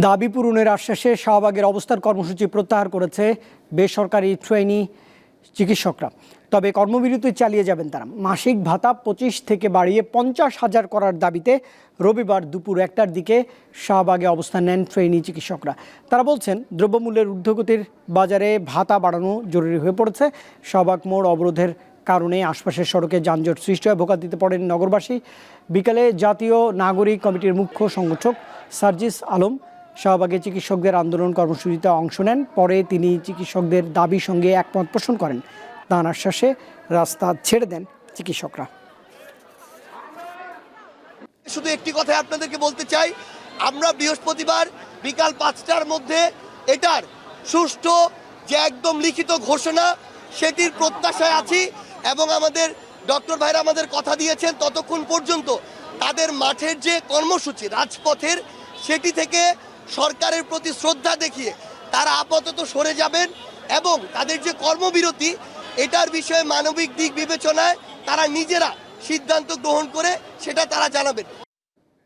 দাবি পূরণের আশ্বাসে শাহবাগের অবস্থার কর্মসূচি প্রত্যাহার করেছে বেসরকারি ট্রেনি চিকিৎসকরা। তবে কর্মবিরতি চালিয়ে যাবেন তারা। মাসিক ভাতা পঁচিশ থেকে বাড়িয়ে পঞ্চাশ হাজার করার দাবিতে রবিবার দুপুর একটার দিকে শাহবাগে অবস্থান নেন ট্রেনি চিকিৎসকরা। তারা বলছেন, দ্রব্যমূল্যের ঊর্ধ্বগতির বাজারে ভাতা বাড়ানো জরুরি হয়ে পড়েছে। শাহবাগ মোড় অবরোধের কারণে আশপাশের সড়কে যানজট সৃষ্টি হয়। ভোগান্তিতে পড়েন নগরবাসী। বিকালে জাতীয় নাগরিক কমিটির মুখ্য সংগঠক সার্জিস আলম শাহবাগে চিকিৎসকদের আন্দোলন কর্মসূচিতে অংশ নেন। পরে তিনি চিকিৎসকদের দাবির সঙ্গে একমত পোষণ করেন। তাঁর আশ্বাসে রাস্তা ছেড়ে দেন চিকিৎসকরা। শুধু একটি কথা আপনাদেরকে বলতে চাই, আমরা বৃহস্পতিবার বিকাল পাঁচটার মধ্যে এটার সুষ্ঠু যে একদম লিখিত ঘোষণা, সেটির প্রত্যাশায় আছি এবং আমাদের ডক্টর ভাইরা আমাদের কথা দিয়েছেন ততক্ষণ পর্যন্ত। তাদের মাঠের যে কর্মসূচি, রাজপথের, সেটি থেকে সরকারের প্রতি শ্রদ্ধা দেখিয়ে তারা আপাতত সরে যাবেন এবং তাদের যে কর্মবিরতি, এটার বিষয়ে মানবিক দিক বিবেচনায় তারা নিজেরা সিদ্ধান্ত গ্রহণ করে সেটা তারা জানাবেন।